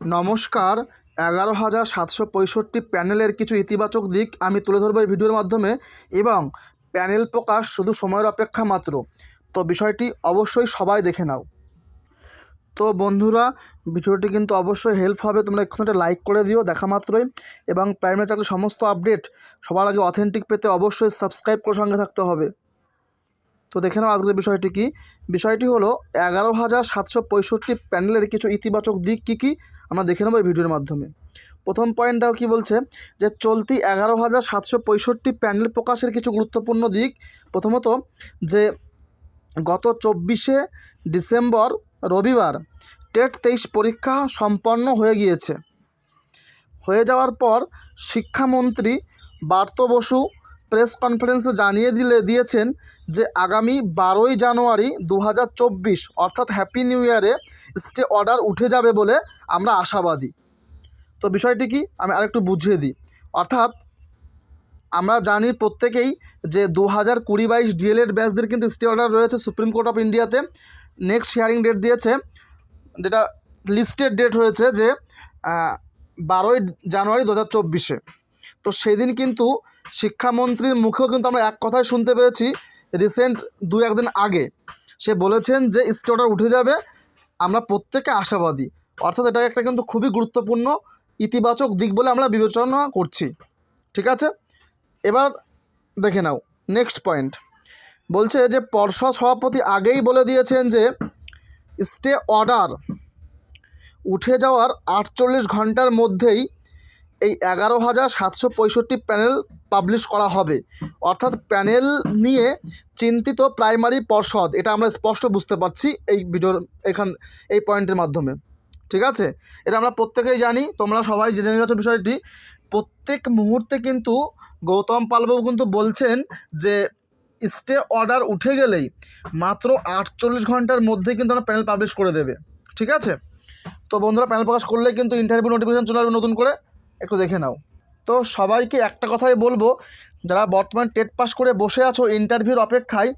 নমস্কার। এগারো হাজার সাতশো পঁয়ষট্টি প্যানেলের কিছু ইতিবাচক দিক আমি তুলে ধরবো এই ভিডিওর মাধ্যমে এবং প্যানেল প্রকাশ শুধু সময়ের অপেক্ষা মাত্র। তো বিষয়টি অবশ্যই সবাই দেখে নাও। তো বন্ধুরা, ভিডিওটি কিন্তু অবশ্যই হেল্প হবে। তোমরা এক্ষুনি একটা লাইক করে দিও, দেখা মাত্রই। এবং প্রাইমারি চাকরির সমস্ত আপডেট সবার আগে অথেন্টিক পেতে অবশ্যই সাবস্ক্রাইব করে সঙ্গে থাকতে হবে। তো দেখে নাও আজকের বিষয়টি কি? বিষয়টি হলো, এগারো হাজার সাতশো পঁয়ষট্টি প্যানেলের কিছু ইতিবাচক দিক কী কী? আমরা দেখে নেব এই ভিডিওর মাধ্যমে। প্রথম পয়েন্টটাও কি বলছে? যে চলতি এগারো হাজার সাতশো পঁয়ষট্টি প্যানেল প্রকাশের কিছু গুরুত্বপূর্ণ দিক। প্রথমত, যে গত চব্বিশে ডিসেম্বর রবিবার টেট তেইশ পরীক্ষা সম্পন্ন হয়ে গিয়েছে। হয়ে যাওয়ার পর শিক্ষামন্ত্রী বার্ত বসু প্রেস কনফারেন্সে জানিয়ে দিলে, দিয়েছেন যে আগামী বারোই জানুয়ারি দু হাজার চব্বিশ, অর্থাৎ হ্যাপি নিউ ইয়ারে স্টে অর্ডার উঠে যাবে বলে আমরা আশাবাদী। তো বিষয়টি কি? আমি আরেকটু বুঝিয়ে দিই। অর্থাৎ আমরা জানি প্রত্যেকেই যে দু হাজার কুড়ি বাইশ ডিএলএড ব্যাচদের কিন্তু স্টে অর্ডার রয়েছে সুপ্রিম কোর্ট অফ ইন্ডিয়াতে। নেক্সট হিয়ারিং ডেট দিয়েছে, যেটা লিস্টেড ডেট হয়েছে যে বারোই জানুয়ারি দু হাজার চব্বিশে। তো সেদিন কিন্তু শিক্ষামন্ত্রীর মুখেও কিন্তু আমরা এক কথায় শুনতে পেয়েছি রিসেন্ট দু একদিন আগে। সে বলেছেন যে স্টে অর্ডার উঠে যাবে, আমরা প্রত্যেকে আশাবাদী। অর্থাৎ এটা একটা কিন্তু খুবই গুরুত্বপূর্ণ ইতিবাচক দিক বলে আমরা বিবেচনা করছি। ঠিক আছে? এবার দেখে নাও, নেক্সট পয়েন্ট। বলছে যে পর্ষদ সভাপতি আগেই বলে দিয়েছেন যে স্টে অর্ডার উঠে যাওয়ার আটচল্লিশ ঘণ্টার মধ্যেই এই এগারো হাজার সাতশো পঁয়ষট্টি প্যানেল পাবলিশ করা হবে। অর্থাৎ প্যানেল নিয়ে চিন্তিত প্রাইমারি পর্ষদ, এটা আমরা স্পষ্ট বুঝতে পারছি এই ভিডিওর এখান, এই পয়েন্টের মাধ্যমে। ঠিক আছে? এটা আমরা প্রত্যেকেই জানি, তোমরা সবাই জেনে গেছো বিষয়টি। প্রত্যেক মুহূর্তে কিন্তু গৌতম পালবাবু কিন্তু বলছেন যে, স্টে অর্ডার উঠে গেলেই মাত্র আটচল্লিশ ঘণ্টার মধ্যে কিন্তু আমরা প্যানেল পাবলিশ করে দেবে। ঠিক আছে? তো বন্ধুরা, প্যানেল প্রকাশ করলে কিন্তু ইন্টারভিউ নোটিফিকেশন চলে আসবে নতুন করে। একটু দেখে নাও। তো সবাইকে একটা কথাই বলব, যারা বর্তমান টেট পাস করে বসে আছো ইন্টারভিউর অপেক্ষায়,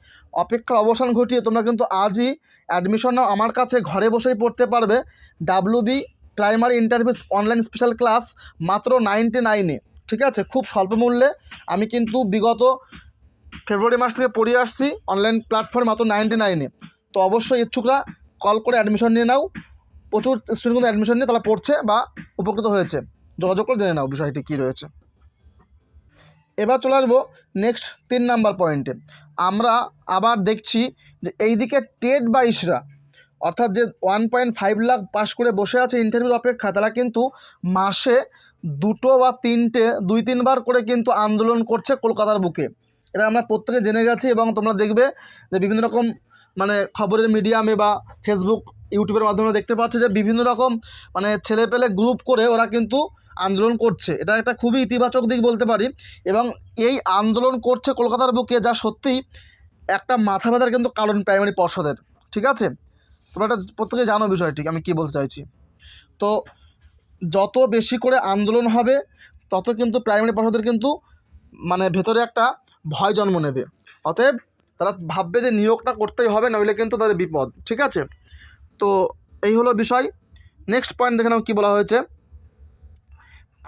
অপেক্ষার অবসান ঘটিয়ে তোমরা কিন্তু আজই অ্যাডমিশন নাও। আমার কাছে ঘরে বসেই পড়তে পারবে W B primary interview online special class মাত্র নাইনটি নাইনে ঠিক আছে? খুব স্বল্প মূল্যে। আমি কিন্তু বিগত ফেব্রুয়ারি মাস থেকে পড়িয়ে আসছি অনলাইন প্ল্যাটফর্ম মাত্র নাইনটি নাইনে তো অবশ্যই ইচ্ছুকরা কল করে অ্যাডমিশন নিয়ে নাও। প্রচুর স্টুডেন্ট অ্যাডমিশন নিয়ে তারা পড়ছে বা উপকৃত হয়েছে। যোগাযোগ করে জেনে নাও বিষয়টি কী রয়েছে। এবার চলে আসব নেক্সট তিন নাম্বার পয়েন্টে আমরা আবার দেখছি যে এইদিকে টেট বা বাইশরা অর্থাৎ যে one point five lakh pass করে বসে আছে ইন্টারভিউর অপেক্ষা, তারা কিন্তু মাসে দুটো বা তিনটে, দুই তিনবার করে কিন্তু আন্দোলন করছে কলকাতার বুকে। এটা আমরা প্রত্যেকে জেনে গেছি এবং তোমরা দেখবে যে বিভিন্ন রকম মানে খবরের মিডিয়ামে বা ফেসবুক ইউটিউবের মাধ্যমে দেখতে পাচ্ছ যে বিভিন্ন রকম মানে ছেলে পেলে গ্রুপ করে ওরা কিন্তু আন্দোলন করছে। এটা একটা খুবই ইতিবাচক দিক বলতে পারি। এবং এই আন্দোলন করছে কলকাতার বুকে যা সত্যিই একটা মাথা ব্যথার কিন্তু কারণ প্রাইমারি পর্ষদের। ঠিক আছে? তোমরা এটা প্রত্যেকে জানো বিষয়টি, আমি কী বলতে চাইছি। তো যত বেশি করে আন্দোলন হবে, তত কিন্তু প্রাইমারি পর্ষদের কিন্তু মানে ভেতরে একটা ভয় জন্ম নেবে। অতএব তারা ভাববে যে নিয়োগটা করতেই হবে, নইলে কিন্তু তাদের বিপদ। ঠিক আছে? তো এই হলো বিষয়। নেক্সট পয়েন্ট দেখে নাও কী বলা হয়েছে।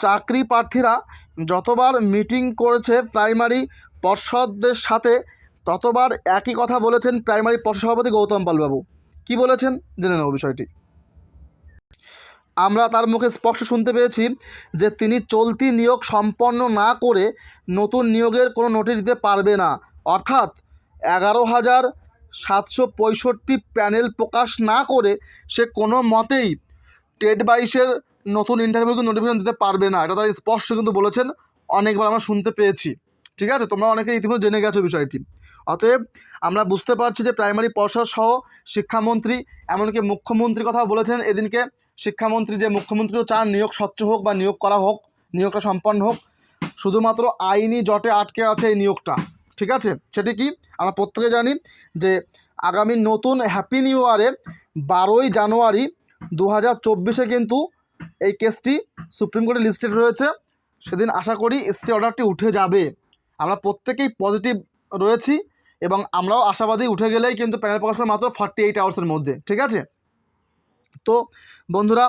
চাকরি প্রার্থীরা যতবার মিটিং করেছে প্রাইমারি পর্ষদদের সাথে, ততবার একই কথা বলেছেন প্রাইমারি পর্ষদ সভাপতি গৌতম পালবাবু। কী বলেছেন? জেনে নেব বিষয়টি। আমরা তার মুখে স্পষ্ট শুনতে পেয়েছি যে তিনি চলতি নিয়োগ সম্পন্ন না করে নতুন নিয়োগের কোনো নোটিশ দিতে পারবে না। অর্থাৎ এগারো হাজার সাতশো পঁয়ষট্টি প্যানেল প্রকাশ না করে সে কোনো মতেই টেট বাইশের নতুন ইন্টারভিউ কিন্তু নোটিফিকেশন দিতে পারবে না। এটা তারা স্পষ্ট কিন্তু বলেছেন। অনেকবার আমরা শুনতে পেয়েছি। ঠিক আছে? তোমরা অনেকে ইতিমধ্যে জেনে গেছো বিষয়টি। অতএব আমরা বুঝতে পারছি যে প্রাইমারি পর্ষদ সহ শিক্ষামন্ত্রী, এমনকি মুখ্যমন্ত্রীর কথা বলেছেন এদিনকে। শিক্ষামন্ত্রী যে মুখ্যমন্ত্রীও চান, নিয়োগ স্বচ্ছ হোক বা নিয়োগ করা হোক, নিয়োগটা সম্পন্ন হোক, শুধুমাত্র আইনি জটে আটকে আছে এই নিয়োগটা। ঠিক আছে? সেটি কি? আমরা প্রত্যেকে জানি যে আগামী নতুন হ্যাপি নিউ ইয়ারে বারোই জানুয়ারি দু হাজার চব্বিশে কিন্তু এই কেসটি সুপ্রিম কোর্টে লিস্টেড রয়েছে। সেদিন আশা করি স্টে অর্ডারটি উঠে যাবে। আমরা প্রত্যেকেই পজিটিভ রয়েছি এবং আমরাও আশাবাদী উঠে গেলেই কিন্তু প্যানেল প্রকাশ করে মাত্র ফর্টি এইট আওয়ার্সের মধ্যে, ঠিক আছে? তো বন্ধুরা,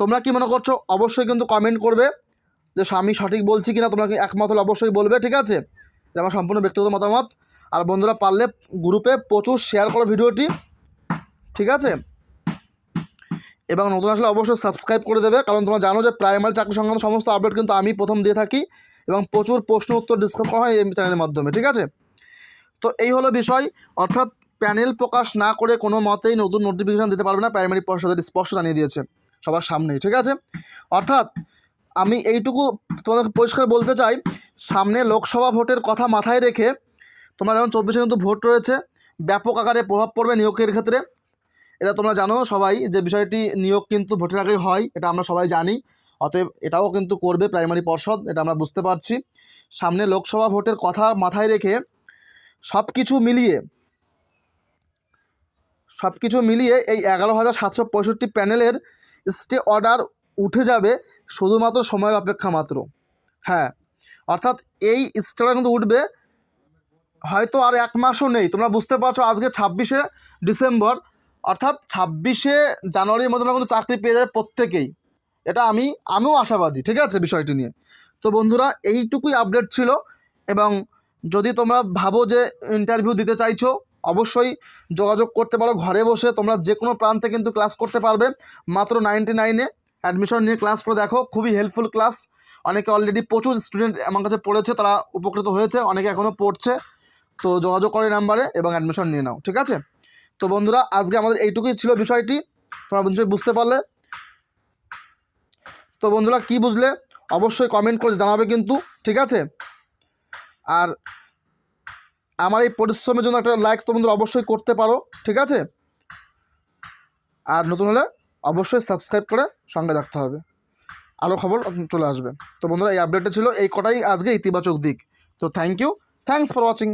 তোমরা কি মনে করছ? অবশ্যই কিন্তু কমেন্ট করবে। যে স্বামী সঠিক বলছি কিনা তোমরা কি অবশ্যই বলবে, ঠিক আছে? এটা আমার সম্পূর্ণ ব্যক্তিগত মতামত। আর বন্ধুরা, পারলে গ্রুপে প্রচুর শেয়ার করো ভিডিওটি ঠিক আছে? এবং নতুন আসলে অবশ্যই সাবস্ক্রাইব করে দেবে, কারণ তোমরা জানো যে প্রাইমারি চাকরি সংক্রান্ত সমস্ত আপডেট কিন্তু আমি প্রথম দিয়ে থাকি এবং প্রচুর প্রশ্ন উত্তর ডিসকাস করা হয় এই চ্যানেলের মাধ্যমে, ঠিক আছে? তো এই হলো বিষয়, অর্থাৎ প্যানেল প্রকাশ না করে কোনো মতেই নতুন নোটিফিকেশান দিতে পারবে না প্রাইমারি পর্ষদের স্পষ্ট জানিয়ে দিয়েছে, সবার সামনেই, ঠিক আছে? অর্থাৎ আমি এইটুকু তোমাদের পরিষ্কার বলতে চাই, সামনে লোকসভা ভোটের কথা মাথায় রেখে তোমার যেমন চব্বিশে কিন্তু ভোট রয়েছে, ব্যাপক আকারে প্রভাব পড়বে নিয়োগের ক্ষেত্রে এটা তোমরা জানো সবাই যে বিষয়টি নিয়োগ কিন্তু ভোটের আগে হয়, এটা আমরা সবাই জানি। অতএব এটাও কিন্তু করবে প্রাইমারি পর্ষদ, এটা আমরা বুঝতে পারছি। সামনে লোকসভা ভোটের কথা মাথায় রেখে সব কিছু মিলিয়ে সব কিছু মিলিয়ে এই এগারো হাজার সাতশো পঁয়ষট্টি প্যানেলের স্টে অর্ডার উঠে যাবে শুধুমাত্র সময়ের অপেক্ষা মাত্র। হ্যাঁ অর্থাৎ এই স্টে অর্ডার কিন্তু উঠবে হয়তো আর এক মাসও নেই। তোমরা বুঝতে পারছ আজকে ছাব্বিশে ডিসেম্বর অর্থাৎ ছাব্বিশে জানুয়ারির মধ্যে কিন্তু চাকরি পেয়ে যাবে প্রত্যেকেই। এটা আমি, আমিও আশাবাদী, ঠিক আছে বিষয়টি নিয়ে? তো বন্ধুরা, এইটুকুই আপডেট ছিল এবং যদি তোমরা ভাবো যে ইন্টারভিউ দিতে চাইছো, অবশ্যই যোগাযোগ করতে পারো, ঘরে বসে তোমরা যে কোনো প্রান্তে কিন্তু ক্লাস করতে পারবে। মাত্র নাইনটি নাইনে অ্যাডমিশন নিয়ে ক্লাস করে দেখো, খুবই হেল্পফুল ক্লাস অনেকে অলরেডি প্রচুর স্টুডেন্ট আমার কাছে পড়েছে, তারা উপকৃত হয়েছে, অনেকে এখনও পড়ছে। তো যোগাযোগ করে নাম্বারে এবং অ্যাডমিশন নিয়ে নাও, ঠিক আছে? তো বন্ধুরা, আজকে আমাদের এইটুকুই ছিল বিষয়টি। তোমরা নিশ্চয়ই বুঝতে পারলে? তো বন্ধুরা, কি বুঝলে? অবশ্যই কমেন্ট করে জানাবে কিন্তু, ঠিক আছে? আর আমার এই পরিশ্রমের জন্য একটা লাইক তো বন্ধুরা অবশ্যই করতে পারো, ঠিক আছে? আর নতুন হলে অবশ্যই সাবস্ক্রাইব করে সঙ্গে থাকতে হবে। আরও খবর চলে আসবে। তো বন্ধুরা, এই আপডেটটা ছিল এই কটাই আজকে ইতিবাচক দিক। তো thank you thanks for watching